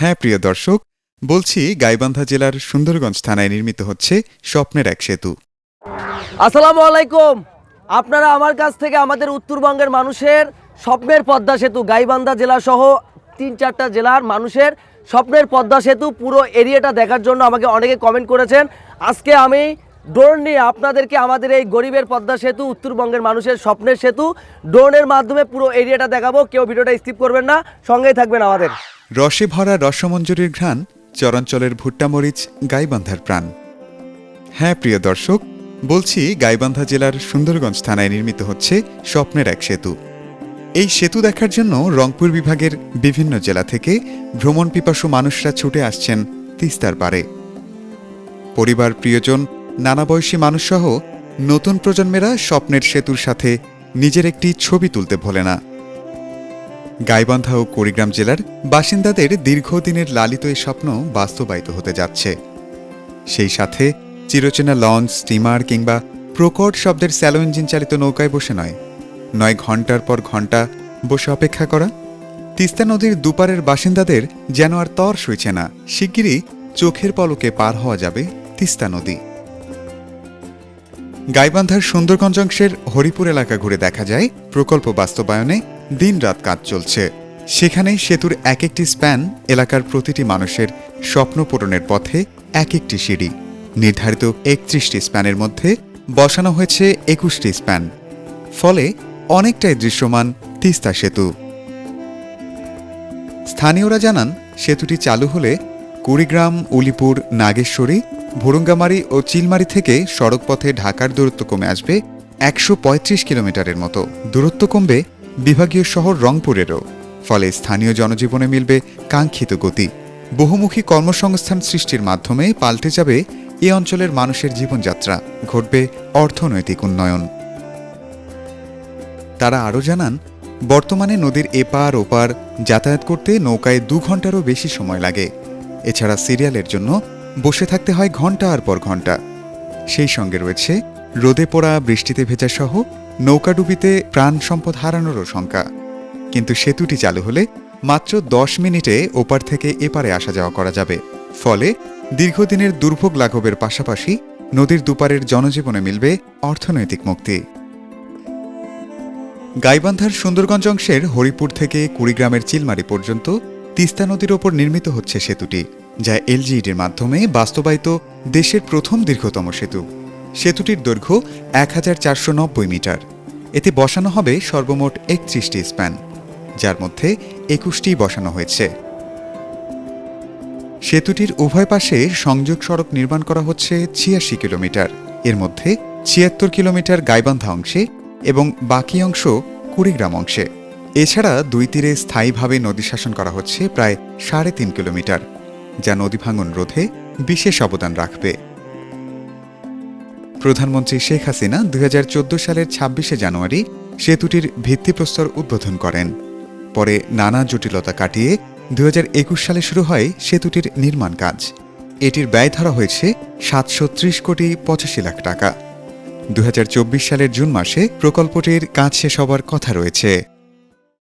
হ্যাঁ প্রিয় দর্শক, বলছি গাইবান্ধা জেলার সুন্দরগঞ্জ থানায় নির্মিত হচ্ছে স্বপ্নের এক সেতু। আসসালামু আলাইকুম। আপনারা আমার কাছ থেকে আমাদের উত্তরবঙ্গের মানুষের স্বপ্নের পদ্মা সেতু, গাইবান্ধা জেলা সহ তিন চারটা জেলার মানুষের স্বপ্নের পদ্মা সেতু পুরো এরিয়াটা দেখার জন্য আমাকে অনেকে কমেন্ট করেছেন। আজকে আমি ড্রোন নিয়ে আপনাদেরকে আমাদের এই গরিবের পদ্মা সেতু, উত্তরবঙ্গের মানুষের স্বপ্নের সেতু, ড্রোনের মাধ্যমে পুরো এরিয়াটা দেখাবো, কেউ ভিডিওটা স্কিপ করবেন না, সঙ্গেই থাকবেন আমাদের। রসে ভরা রসমঞ্জুরির ঘ্রাণ, চরাঞ্চলের ভুট্টামরিচ গাইবান্ধার প্রাণ। হ্যাঁ প্রিয় দর্শক, বলছি গাইবান্ধা জেলার সুন্দরগঞ্জ থানায় নির্মিত হচ্ছে স্বপ্নের এক সেতু। এই সেতু দেখার জন্য রংপুর বিভাগের বিভিন্ন জেলা থেকে ভ্রমণ পিপাসু মানুষরা ছুটে আসছেন তিস্তার পারে পরিবার, প্রিয়জন নানা বয়সী মানুষসহ নতুন প্রজন্মেরা স্বপ্নের সেতুর সাথে নিজের একটি ছবি তুলতে ভোলে না। গাইবান্ধা ও কুড়িগ্রাম জেলার বাসিন্দাদের দীর্ঘদিনের লালিত এই স্বপ্ন বাস্তবায়িত হতে যাচ্ছে। সেই সাথে চিরচেনা লঞ্চ, স্টিমার কিংবা প্রকট শব্দের স্যালো ইঞ্জিন চালিত নৌকায় বসে নয়। নয় ঘণ্টার পর ঘণ্টা বসে অপেক্ষা করা। তিস্তা নদীর দুপারের বাসিন্দাদের যেন আর তর সইছে না। শিগগিরই চোখের পলকে পার হওয়া যাবে তিস্তা নদী। গাইবান্ধার সুন্দরগঞ্জ অংশের হরিপুর এলাকা ঘুরে দেখা যায় প্রকল্প বাস্তবায়নে দিনরাত কাজ চলছে। সেখানেই সেতুর এক একটি স্প্যান এলাকার প্রতিটি মানুষের স্বপ্ন পূরণের পথে এক একটি সিঁড়ি। নির্ধারিত একত্রিশটি স্প্যানের মধ্যে বসানো হয়েছে একুশটি স্প্যান। ফলে অনেকটাই দৃশ্যমান তিস্তা সেতু। স্থানীয়রা জানান, সেতুটি চালু হলে কুড়িগ্রাম, উলিপুর, নাগেশ্বরী, ভুরুঙ্গামারি ও চিলমারি থেকে সড়কপথে ঢাকার দূরত্ব কমে আসবে একশো পঁয়ত্রিশ কিলোমিটারের মতো। দূরত্ব কমবে বিভাগীয় শহর রংপুরেরও। ফলে স্থানীয় জনজীবনে মিলবে কাঙ্ক্ষিত গতি। বহুমুখী কর্মসংস্থান সৃষ্টির মাধ্যমে পাল্টে যাবে এ অঞ্চলের মানুষের জীবনযাত্রা, ঘটবে অর্থনৈতিক উন্নয়ন। তারা আরও জানান, বর্তমানে নদীর এপার ওপার যাতায়াত করতে নৌকায় দু ঘন্টারও বেশি সময় লাগে। এছাড়া সিরিয়ালের জন্য বসে থাকতে হয় ঘণ্টার পর ঘণ্টা সেই সঙ্গে রয়েছে রোদে পোড়া, বৃষ্টিতে ভেজা সহ নৌকাডুবিতে প্রাণ সম্পদ হারানোরও শঙ্কা। কিন্তু সেতুটি চালু হলে মাত্র দশ মিনিটে ওপার থেকে এপারে আসা যাওয়া করা যাবে। ফলে দীর্ঘদিনের দুর্ভোগ লাঘবের পাশাপাশি নদীর দুপারের জনজীবনে মিলবে অর্থনৈতিক মুক্তি। গাইবান্ধার সুন্দরগঞ্জ অংশের হরিপুর থেকে কুড়িগ্রামের চিলমারি পর্যন্ত তিস্তা নদীর ওপর নির্মিত হচ্ছে সেতুটি, যা এলজিইডির মাধ্যমে বাস্তবায়িত দেশের প্রথম দীর্ঘতম সেতু। সেতুটির দৈর্ঘ্য এক হাজার চারশো নব্বই মিটার। এতে বসানো হবে সর্বমোট একত্রিশটি স্প্যান, যার মধ্যে একুশটি বসানো হয়েছে। সেতুটির উভয় পাশে সংযোগ সড়ক নির্মাণ করা হচ্ছে ছিয়াশি কিলোমিটার। এর মধ্যে ছিয়াত্তর কিলোমিটার গাইবান্ধা অংশে এবং বাকি অংশ কুড়িগ্রাম অংশে। এছাড়া দুই তীরে স্থায়ীভাবে নদী শাসন করা হচ্ছে প্রায় সাড়ে তিন কিলোমিটার, যা নদী ভাঙন রোধে বিশেষ অবদান রাখবে। প্রধানমন্ত্রী শেখ হাসিনা দুই হাজার চোদ্দ সালের ছাব্বিশে জানুয়ারি সেতুটির ভিত্তিপ্রস্তর উদ্বোধন করেন। পরে নানা জটিলতা কাটিয়ে দুই হাজার একুশ সালে শুরু হয় সেতুটির নির্মাণ কাজ। এটির ব্যয় ধরা হয়েছে সাতশো ত্রিশ কোটি পঁচাশি লাখ টাকা। দু হাজার চব্বিশ সালের জুন মাসে প্রকল্পটির কাজ শেষ হবার কথা রয়েছে।